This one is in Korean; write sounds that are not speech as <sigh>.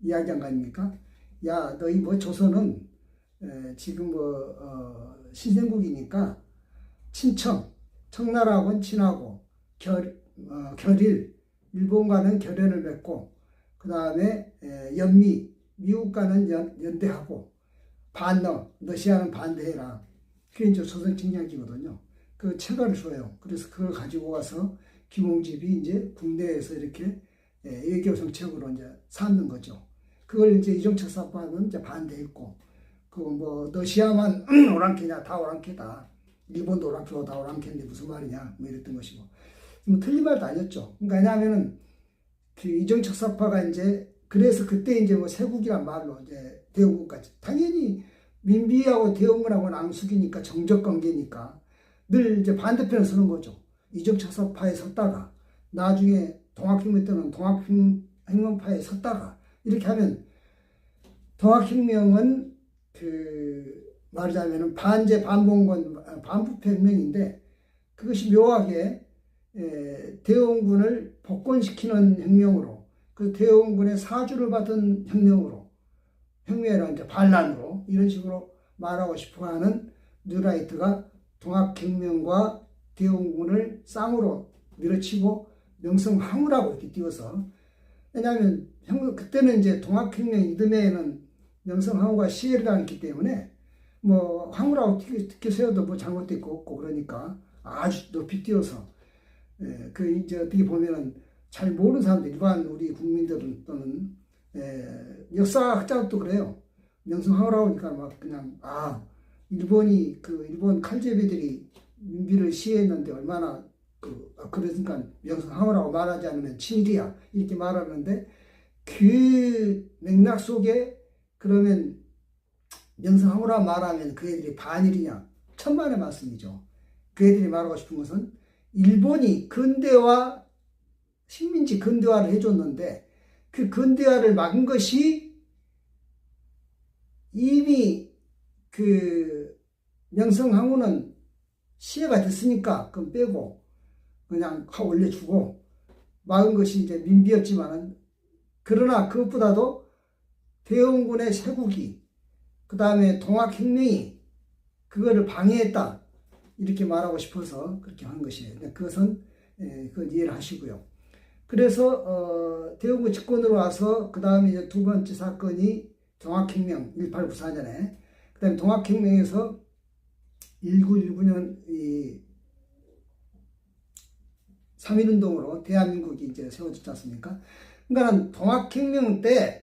이야기한 거 아닙니까? 야, 너희 뭐 조선은 에, 지금 뭐 어, 신생국이니까 친청, 청나라하고는 친하고 결, 어, 결일, 일본과는 결연을 맺고 그 다음에 연미, 미국과는 연, 연대하고 반너, 러시아는 반대해라. 그게 이제 조선 책략이거든요. 그 책을 줘요. 그래서 그걸 가지고 가서 김홍집이 이제 국내에서 이렇게 예, 외교 정책으로 이제 삼는 거죠. 그걸 이제 이종철 사파는 이제 반대했고, 그뭐 러시아만 <clears throat> 오랑캐냐 다 오랑캐다. 일본도 오랑캐고 다 오랑캐인데 무슨 말이냐 뭐 이랬던 것이고, 뭐 틀린 말도 아니었죠. 그러니까 왜냐하면은 그 이종철 사파가 이제 그래서 그때 이제 뭐 세국이란 말로 이제 대원군까지 당연히 민비하고 대원군하고 낭숙이니까 정적 관계니까 늘 이제 반대편을 서는 거죠. 이정철 사파에 섰다가 나중에 동학혁명 때는 동학혁명파에 섰다가 이렇게 하면 동학혁명은 그 말하자면은 반제 반봉건 반부패혁명인데 그것이 묘하게 에, 대원군을 복권시키는 혁명으로 그 대원군의 사주를 받은 혁명으로 혁명이라는 이제 반란으로 이런 식으로 말하고 싶어하는 뉴라이트가 동학혁명과 대원군을 쌍으로 밀어치고 명성황후라고 이렇게 띄워서 왜냐하면 형, 그때는 이제 동학혁명 이듬해에는 명성황후가 시해를 당했기 때문에 뭐 황후라고 특히 세워도 뭐 잘못된 거 없고 그러니까 아주 높이 띄워서 예, 그 이제 어떻게 보면은 잘 모르는 사람들 일반 우리 국민들은 또는 예, 역사학자도 그래요. 명성황후라고 하니까 막 그냥 아 일본이 그 일본 칼제비들이 민비를 시해했는데 얼마나 그 아, 그러니까 명성황후라고 말하지 않으면 친일이야 이렇게 말하는데 그 맥락 속에 그러면 명성황후라 말하면 그 애들이 반일이냐 천만의 말씀이죠. 그 애들이 말하고 싶은 것은 일본이 근대화 식민지 근대화를 해줬는데 그 근대화를 막은 것이 이미 그 명성황후는 시해가 됐으니까 그건 빼고 그냥 하 올려주고 막은 것이 이제 민비였지만은 그러나 그것보다도 대원군의 세국이 그 다음에 동학혁명이 그거를 방해했다 이렇게 말하고 싶어서 그렇게 한 것이에요. 그것은 예, 그 이해를 하시고요. 그래서 어, 대원군 집권으로 와서 그 다음에 이제 두 번째 사건이 동학혁명 1894년에 그 다음에 동학혁명에서 1919년 이 3.1운동으로 대한민국이 이제 세워졌지 않습니까? 그러니까 동학혁명 때